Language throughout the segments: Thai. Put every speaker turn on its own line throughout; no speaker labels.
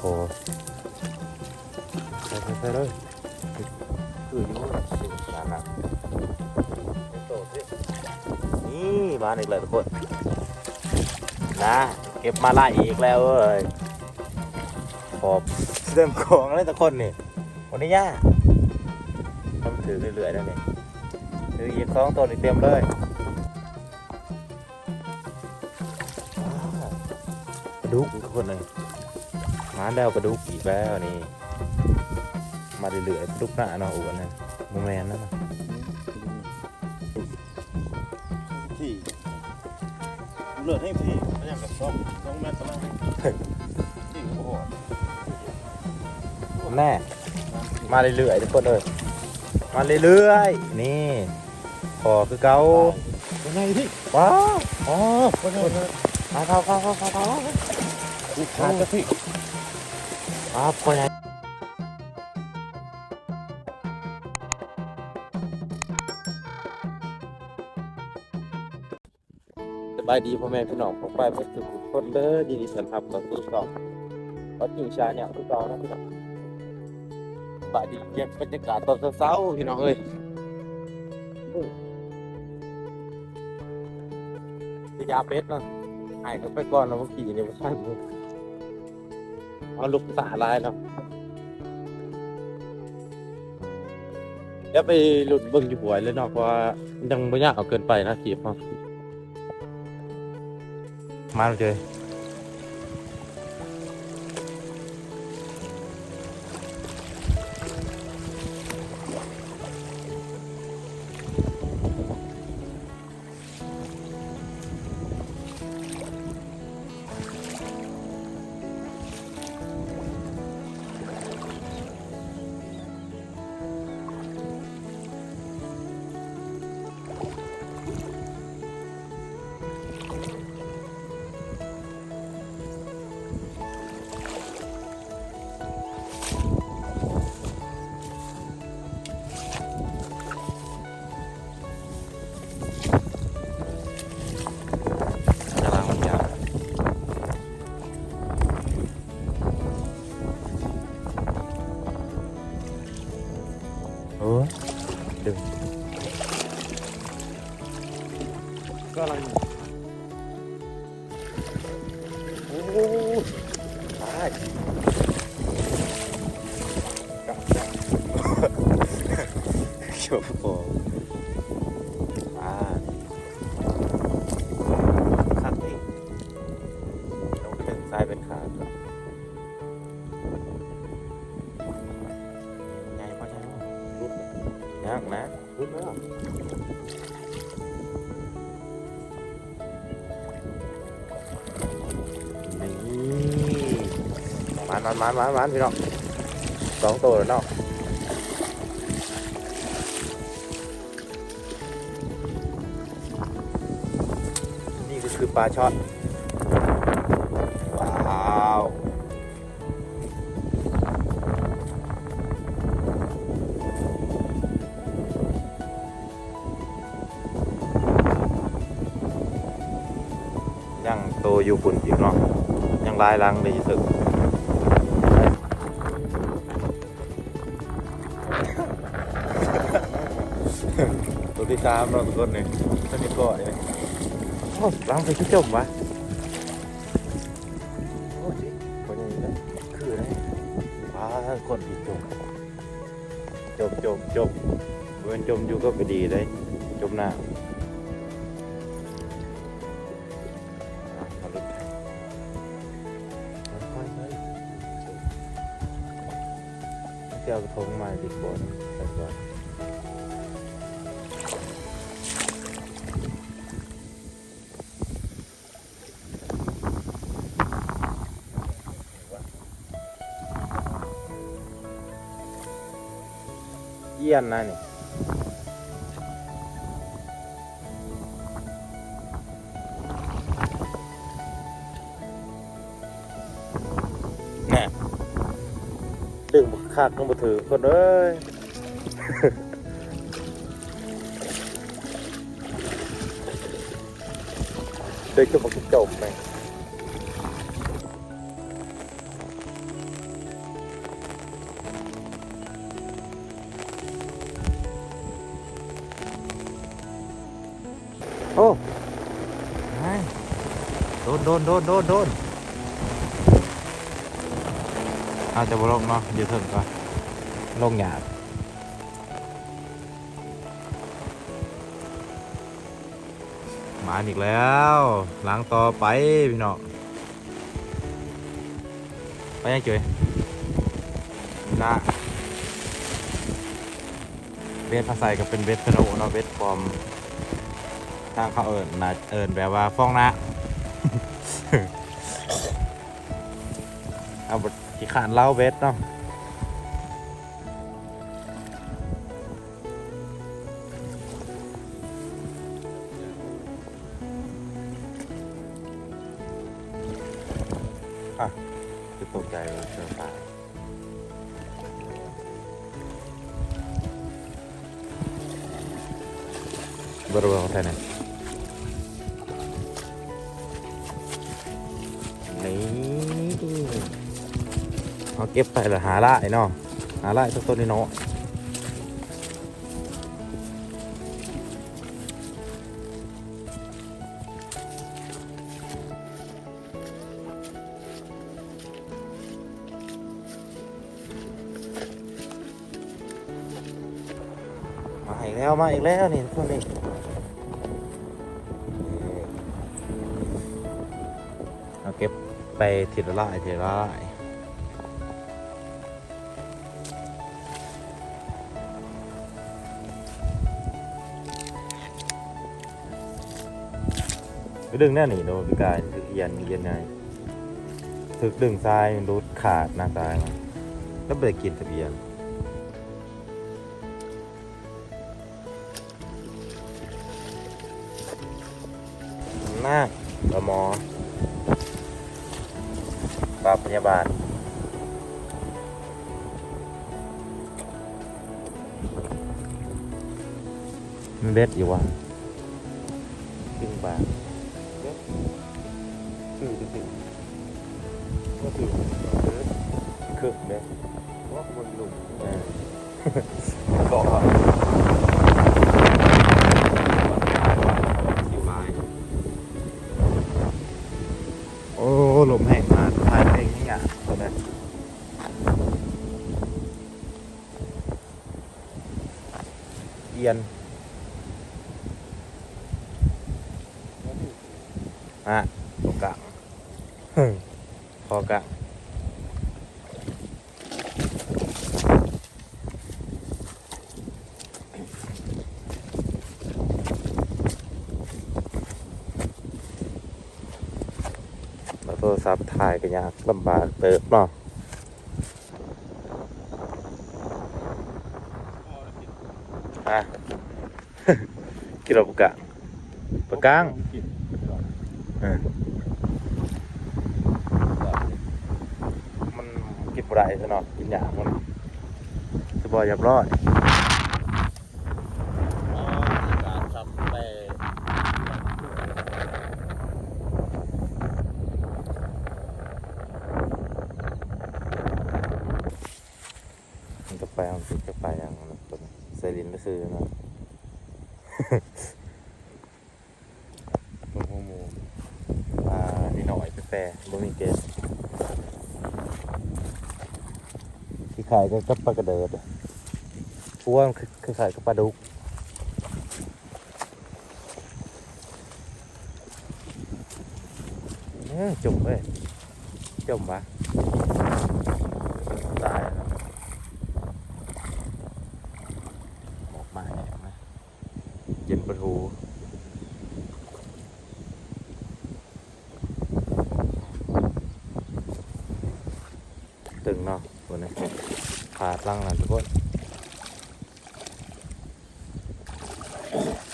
คอไปไปไปเลยคืออยู่นั่นนะนี่มาอีกแล้วทุกคนนะเก็บมาล่อีกแล้วเอ้ยขอบเริ่มของแล้วทุกคนนี่วันนี้ย่าทำถือเรื่อยๆแล้วนี่ถืออีกสองตัวนี่เต็มเลยดุกทุกคนเลย มาแล้วปลาดุกอีกแล้วนี่ มาเรื่อยๆปลาดุกหน้าเนาะอ้วนนะโมแมนนั่นนะ
ที่เลือดให้พี่ไม่อยากกับสองสองเมตรละที่โอ้โห
แน่มาเรื่อยๆทุกคนเลยมาเรื่อยๆนี่ขอคือเก่า
เป็นไงที่
ว้าวอ๋อ
เป็นไง
มาเข้าเข้าเข้าเข้าเข้า
ลูกค้าจะพี่
อ้าวคนไหนสบายดีพ่อแม่พี่น้องผมไปเป็นสุขคนเด้อยินดีต้อนรับเข้าสู่ช่องวัดกิ่งชาเนี่ยคือเก่านะพี่น้องสบายดีเก็บบรรยากาศตอนเช้าๆพี่น้องเอ้ยสิยาเป็ดเนาะหายกันไปก่อนเนาะเมื่อกี้เนี่ไม่ใช่เอาลุกตาลายเนาะเดี๋ยวไปหลุดเบิ่งอยู่หวยเลยเนาะเพราะว่ายังไม่ยากเอาเกินไปนะขีบเนาะมาเลย มันมันมันพี่น้องสองตัวเนาะนี่ก็คือปลาช่อนว้าวยังโตอยู่ปุ่นอีกเนาะยังลายลังดีสึก ที่สามเราทุกคนเนี่ยท่านนี้ก่อนเนี่ยโอ้ลังไปที่จมวะโอ้ยคนอย่างนี้นะคืออะไรว้าคนที่จมจมจมจมเว้นจมอยู่ก็ไปดีเลยจมหน้าอะเอาลึกค่อยๆเจ้ากระทงมาดีกว่าแต่ก่อน เยี่ยนนะนี่น่ดึงบักคักลงมาถือคนเอ้ยเด็กจะบอกจบไหม นโดนโดนโดนโดนอาจจะบ่ลงเนาะเดี๋ยวถึงก่อนลงหยาบมาอีกแล้วล้างต่อไปพี่น้องไปยังเจยนะเบสภาษาก็เป็นเบสพะโนเนาะเบสฟอร์ม ทาเขาเอิญนะเอิญแบบว่าฟ้องนะเอาบทที่ขานเล่าเบสเนาะอะจะตกใจเลยเจอตายบริเวณของไทยเนี่ย เอาเก็บไปแล้วหาละไอ้เนาะหาละสักต้นนี่เนาะมาอีกแล้วมาอีกแล้วนี่ทุกคนนี่เอาเก็บไปทีละละทีละละ ไปดึงแน่หนีโดนพิการถึกเอียนเอียนไงถึกดึงทรายมันรูดขาดหน้าตายมันแล้วไปกินทะเบียนหน้าปหมอปาพยาบาลมันเบ็ดอยู่วะครึ่งบาท
คือจริงๆก็คือเออ
ครึ่งเบ็ด
ว่าคนหนุ่ม
เออบอกว่า รศัพท์ถ่ายก็ยากลำบากเติบเนาะอะกินเราปากกางปากกางมันกินบ่ได้ซะเนาะกินยากมันสิบ่เรียบร้อย
การทำแต่
มันก็ไปมันสิก็ไปอย่างนั้นตัวนี้ใส่ลิ้นก็ซื้อเนาะ
ตัวโมโม
อ่านี่หน่อยไปแปรบ่มีเกณฑ์ที่ขายก็กับปลากระเดิดอะพวคือขายกับปลาดุกเอ้ยจุ่มเว้ยจุ่มปะตายแล้วออกมาแน่ไหมเย็นประทูตึงเนาะตัวนี้ขาดลังนะทุกคน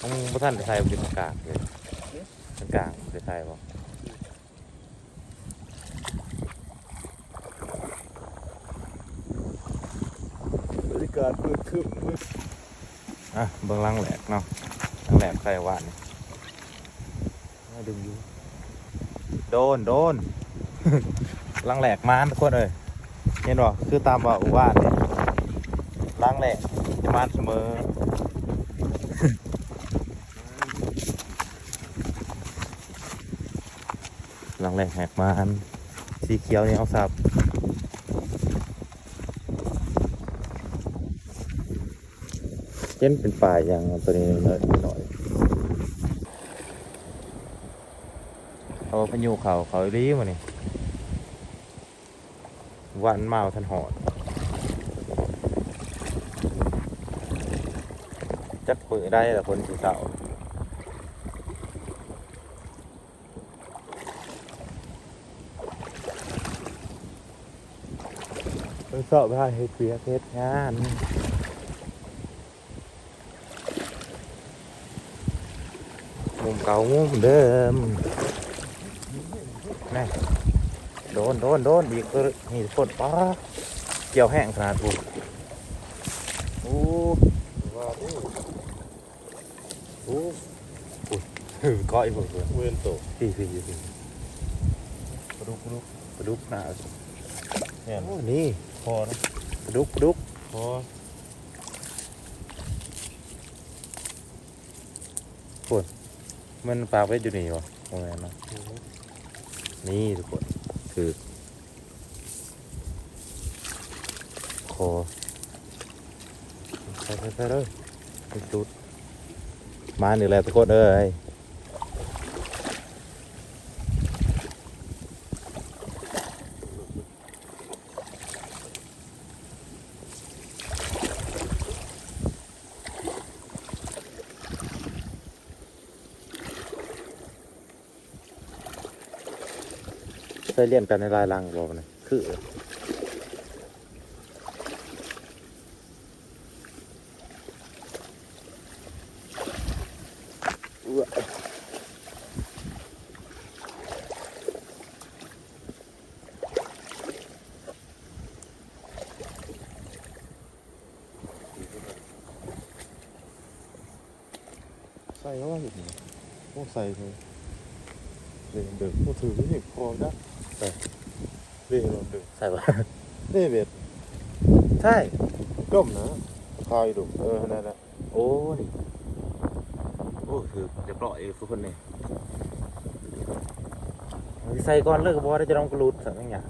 ต้องพระท่านไทยเป็นกลางเลยกลางไทยบอก
บริการเปิดขึ้น
อะเบื้องหล่างแหลกเนาะหลังแหลกใครวาดนี่มาดึงอยู่โดนโดนหลังแหลกมานทุกคนเอ้ยเห็นบ่คือตามว่าอุวาดเนี่ยหลังแหลกจะมานเสมอ แหลกแหกมาอันสีเขียวนี่เอาสับเช่นเป็นป่ายอย่างตัวนี้เลยหน่อยเอาพยุเขาเขาอีรีมานี่วันเมาทันหอดจักมือได้แต่คนสีเสา สอบว่าเฮ็ดเปียกเฮ็ดงานมุมเก่ามุมเดิมนี่โดนโดนโดนอีกตัวนี่ฝนป้าเกี่ยวแห้งขนาดกูโอ้
ว่าโอ้
โอ้โหก้อยหมดเลย
เว้นโต
พี่พี่พี่ปลุกปลุกปลุกหนา
เนี่ย
โอ้นี่
พอนะ
ปลาดุกปลาดุก
พอ
มันปลาไว้อยู่นี่วะโอ้ยนะนี่ทุกคนคือคอใส่ใส่ใส่เลยไอ้จุดมาหนึ่งแล้วทุกคนเอ้ย ใส่เลี่ยนกันในลายลังบอกนะคือย
ใส่แล้วว่าเห็นพวกใส่เลยเด็กเด็กพวกถือไม่เห็นพอนะแต่เด็กเราเด็ก
ใส่ปะ
เด็กเบ็ด
ใช่
ก้มนะคายดุเออนั่นแหละ
โอ้นี่โอ้คือเรียบร้อยทุกคนเลยใส่ก่อนเลิกบอได้จะต้องกระลุดสั่งอย่าง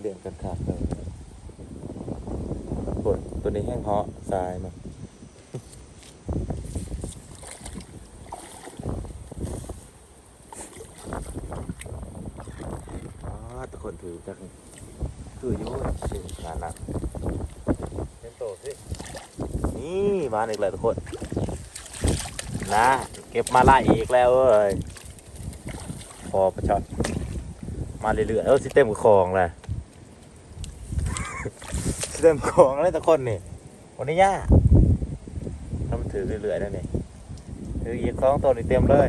เรียนกันขาดเลยปวดตัวนี้แห้งเพาะทรายมาอ๋อทุกคนถือจักคืออยุ่งงานหนัก
เห็นโตสิ
นี่ มาอีกแล้วทุกคน นะ เก็บมาไล่อีกแล้วเอ้ยพอประชดมาเรื่อยๆเออสิเต็มกับของเลยสิเต็มกับของเลยทุกคนนี่วันนี้ย่าถ้ามันถือเรื่อยๆนั่นนี่ถืออีกสองตัวนี่เต็มเลย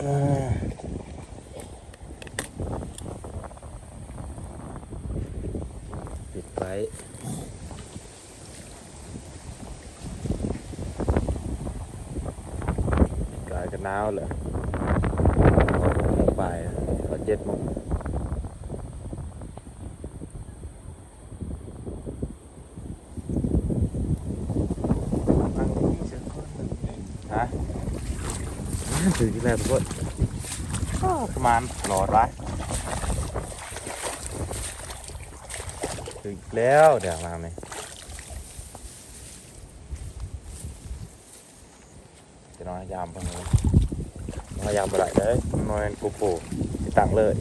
อ่า ปิดไว้ กายกันหนาวเลยหกบ่ายตอนเจ็ดโมงฮะถึงที่แล้วทุกคนอ้าวประมาณหลอดไว้ถึงแล้วเดี๋ยวมาไหมจะนอนยามพังเลย นอนยามอะไรเลยนอนกูปูติดตั้งเลย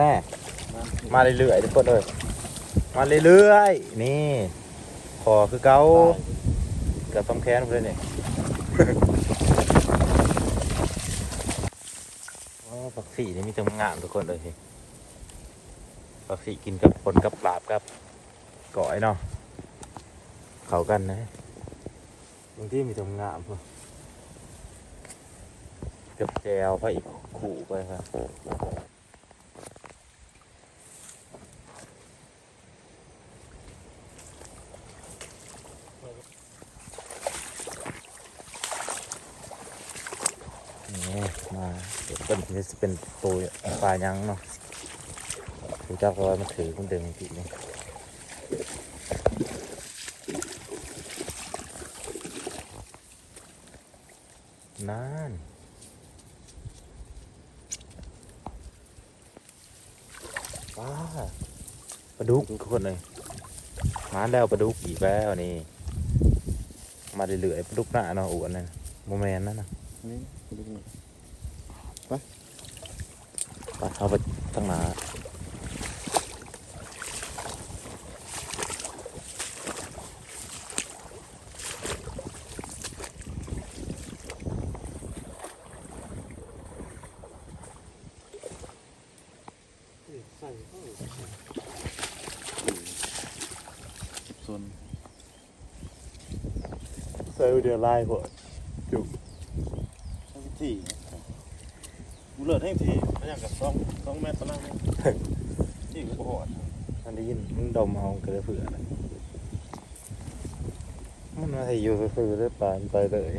แน่มาเรื่อยๆทุกคนเลยมาเรื่อยๆนี่ขอคือเกาเกือบต้องแค้นเลยเนี่ยอ๋อปักสีนี่มีแต่งามทุกคนเลย ปักสิกินกับผลกับปราบครับก่อยเนาะเขากันนะบางที่มีทำงามเพื่อกับแจวไปอีกขู่ไปครับนี่มาเดี๋ยวเป็นจะเป็นตัวปลายังเนาะ ดูเจ้าเพราะว่ามันถือมันดึงทีนี่นั่นว้าปลาดุกทุกคนเลยมาแล้วปลาดุกอีกแล้วนี่ มาเรื่อยๆปลาดุกหน้าเนาะอ้วนนั่นโมเมนนั่นนะ
นี่ดูนี่
ไปเอาไปตั้งหนา
ใส่เข้าซนใส่ เดียวลายพอจุกทั้งที่กูเลิศทั้งทีไม่อยากกับสองสองเมตรตะนั่งที่กูบอด
อันนี้ยินมึงดมเอากระเผื่อนะมันมาให้อยู่เผื่อๆได้ปานไปเลย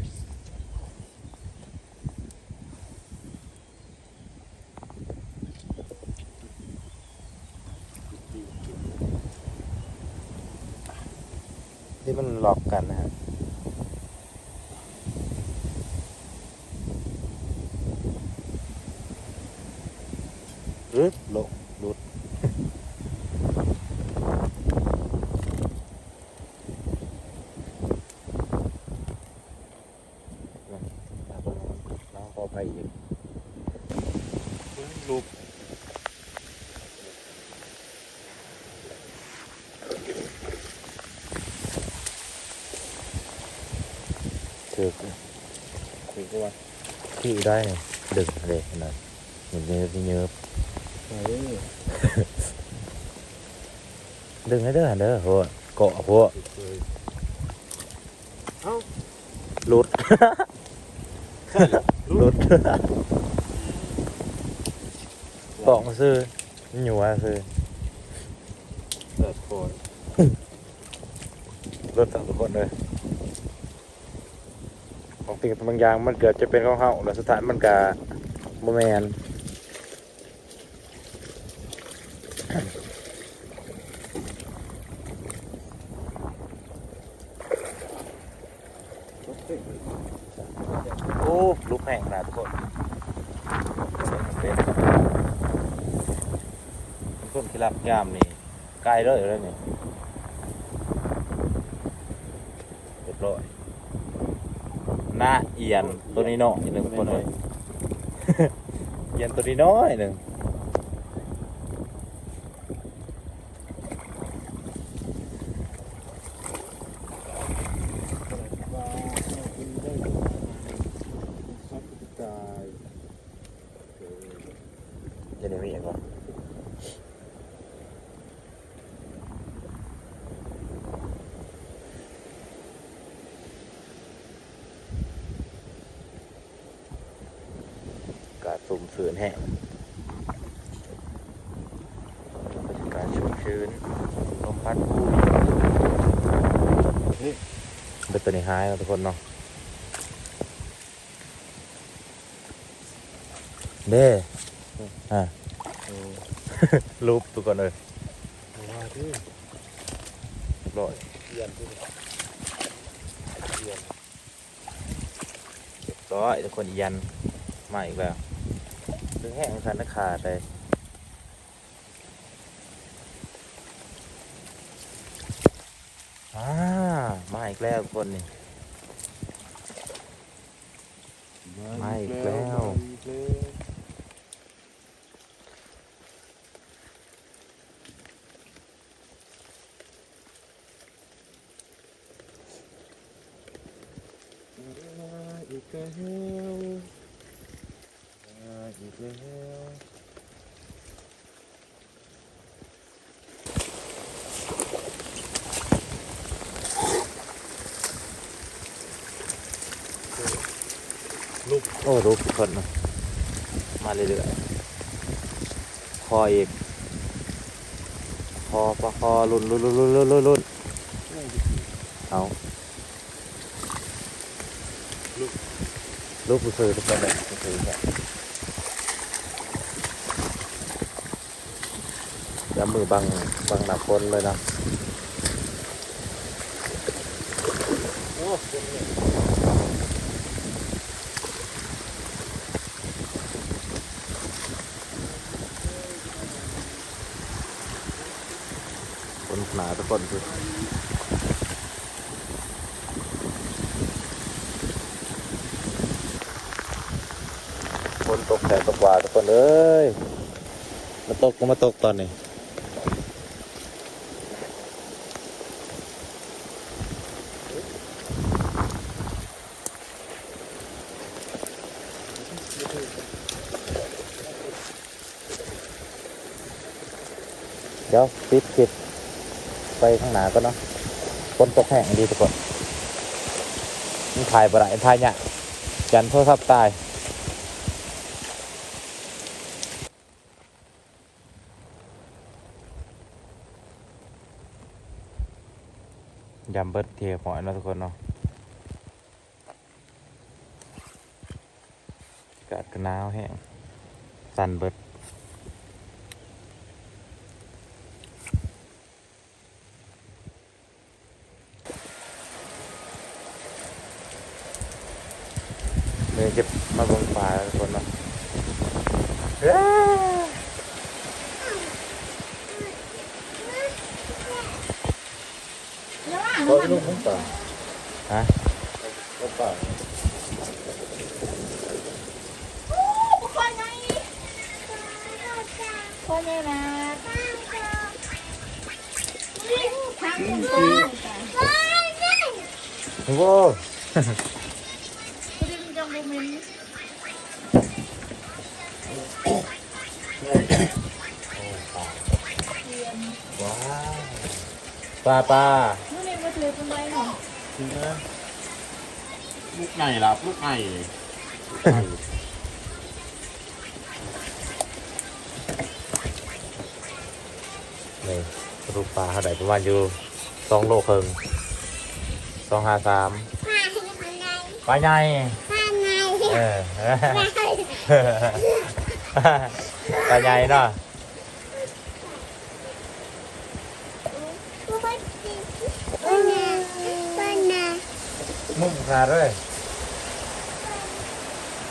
ที่มันหลอกกันนะฮะรึดลงรุด น้องขอไปอีก
ลูก
ถือ
ถือว่า
ที่ได้เนี่ ยดึงเลยขนาดเห็นเนื้อที่เนื้อ
ใส่
ดึงให้เด้อเด้อหัวเกาะหัว
เคย
หลุด
ใช่
หลุดเกาะมาซื้ออยู่ว่าซื้อ
แต่คอย
รถทั้งทุกคนเลยของสิ่งบางอย่างมันเกิดจะเป็นของเฮาแล้วสุดท้ายมันกะบ่แมน โอ้ลูกแห่งนะทุกคนเป็นเป็นคนที่รับ ยามนี่ใกล้เลยแล้วนี่เรียบร้อยหน้าเอียนตัวนี้น้อยหนึ่งคนเลยเอียนตัวนี้น้อยหนึ่งจะได้ไม่เอียงวะกา ฝืนแห้งบรรยากาศชุ่มชื้นลมพัดผู้เป็นตัวนี้หายแล้วทุกคนเนาะเด้อะ
เออ
รูปทุกคนเลย
ว่าที่
เรียบร้อย
เปลี่ยนที่
เรียบร้อยทุกคนยันมาอีกแล้ว ถึงแห้งสันขาดเลยอ่ามาอีกแล้วทุกคนนี่มาอีกแล้ว
ลูก
โอ้ลูกคนนะมาเรื่อยๆคออีกคอประคอลุ่นลุ่นลุ่นลุ่นลุ่นลุนเอาลูกผู้ซื้อทุกคนเลยผู้ซื้อยแล้วมือบังบังหนักคนเลยนะ คนหนาทุกคนคือคนตกแต่ตกว่าทุกคนเอ้ยมาตกก็มาตกตอนนี้เดี๋ยวปิดคลิป ไปข้างหน้าก็เนาะฝนตกแห้งดีทุกคนมันถ่ายบ่ได้ถ่ายเนี่ยากยันโทรศัพท์ตายยำเบิดเทียหอยนะทุกคนเนาะกาศก็หนาวแห้งสั่นเบิดเดี๋ยว จะมาเบงปลาทุกคนเนาะอ้าโอ้ยลูกของปลาฮะ
ก็ป่า
คนไหนคนไหนนะทางคุณพ่อ
โอ้โห
คุณ ดึงจังบุมิน
ว้าวปลาปลา
นี่เป็นมาถือเป็นไรหน่อย
จริงนะลูกไงล่ะลูกไง
นี่รูปปลาเท่าไหร่ประมาณอยู่สองโลครึ่งสองห้าสามปลาใหญ่ เออปลาใหญ่เนาะมุ่งขาดเลย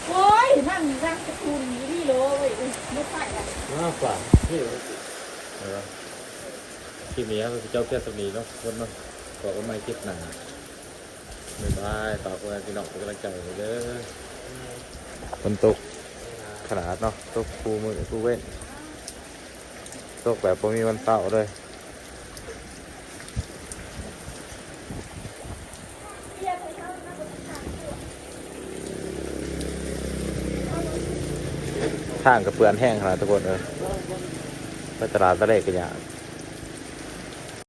โอ้ยนั่งนั่งสกุลนี่โลเว้ยไม่ใช่อะ
มากกว่าที่เออคลิปนี้ครับเจ้าแค่สมีเนาะคนเนาะขอก็ไม่คิดหนาบ๊ายบายต่อนพี่น้องเป็นกำลังใจให้เด้อ ฝนตกขนาดเนาะตกคูมือคูเว้นตกแบบพอมีวันเสาร์เลยทางกับเปื่อนแห้งขนาดทุกคนเลยไปตลาดตะเลกกันอย่าง